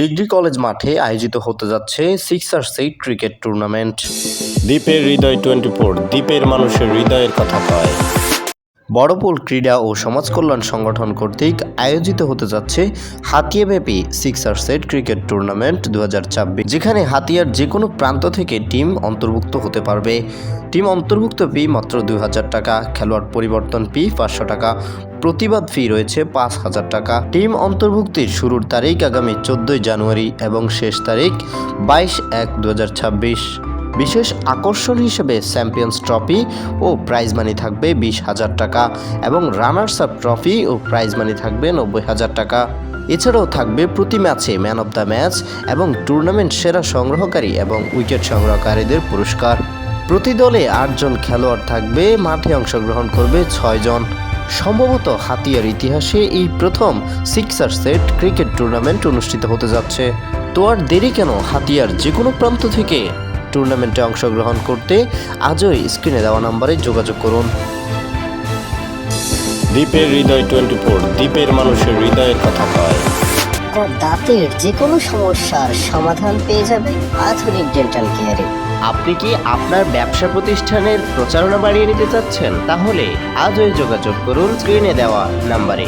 Degree college মাঠে আয়োজিত হতে যাচ্ছে সিক্সার সেইট ক্রিকেট টুর্নামেন্ট। দ্বীপের হৃদয় টোয়েন্টি ফোর দ্বীপের মানুষের হৃদয়ের কথা কয়। বড়পোল ক্রীড়া ও সমাজ কল্যাণ সংগঠন কর্তৃক আয়োজিত হতে যাচ্ছে হাতিয়াব্যাপী সিক্সার সেট ক্রিকেট টুর্নামেন্ট দু যেখানে হাতিয়ার যে কোনো প্রান্ত থেকে টিম অন্তর্ভুক্ত হতে পারবে। টিম অন্তর্ভুক্ত ফি মাত্র দুই হাজার টাকা, খেলোয়াড় পরিবর্তন ফি পাঁচশো টাকা, প্রতিবাদ ফি রয়েছে পাঁচ হাজার টাকা। টিম অন্তর্ভুক্তির শুরুর তারিখ আগামী চোদ্দই জানুয়ারি এবং শেষ তারিখ বাইশ এক দু বিশেষ আকর্ষণ হিসেবে চ্যাম্পিয়ন্স ট্রফি ও প্রাইজ মানি থাকবে বিশ হাজার টাকা এবং রানার্স আপ ট্রফি ও প্রাইজ মানি থাকবে নব্বই হাজার টাকা। এছাড়াও থাকবে প্রতি ম্যাচে ম্যান অব দ্য ম্যাচ এবং টুর্নামেন্ট সেরা সংগ্রহকারী এবং উইকেট সংগ্রহকারীদের পুরস্কার। প্রতি দলে আটজন খেলোয়াড় থাকবে, মাঠে অংশগ্রহণ করবে ছয়জন। সম্ভবত হাতিয়ার ইতিহাসে এই প্রথম সিক্সার সেট ক্রিকেট টুর্নামেন্ট অনুষ্ঠিত হতে যাচ্ছে। তো আর দেরি কেন? হাতিয়ার যে কোনো প্রান্ত থেকে টুর্নামেন্টে অংশগ্রহণ করতে আজই স্ক্রিনে দেওয়া নম্বরে যোগাযোগ করুন। দ্বীপের হৃদয় টোয়েন্টি ফোর দ্বীপের মানুষের হৃদয়ের কথা কয় আপনার দাঁতের যে কোনো সমস্যার সমাধান পেয়ে যাবেন আধুনিক ডেন্টাল কেয়ারে আপনি কি আপনার ব্যবসা প্রতিষ্ঠানের প্রচারণা বাড়িয়ে নিতে চাচ্ছেন? তাহলে আজই যোগাযোগ করুন স্ক্রিনে দেওয়া নাম্বারে।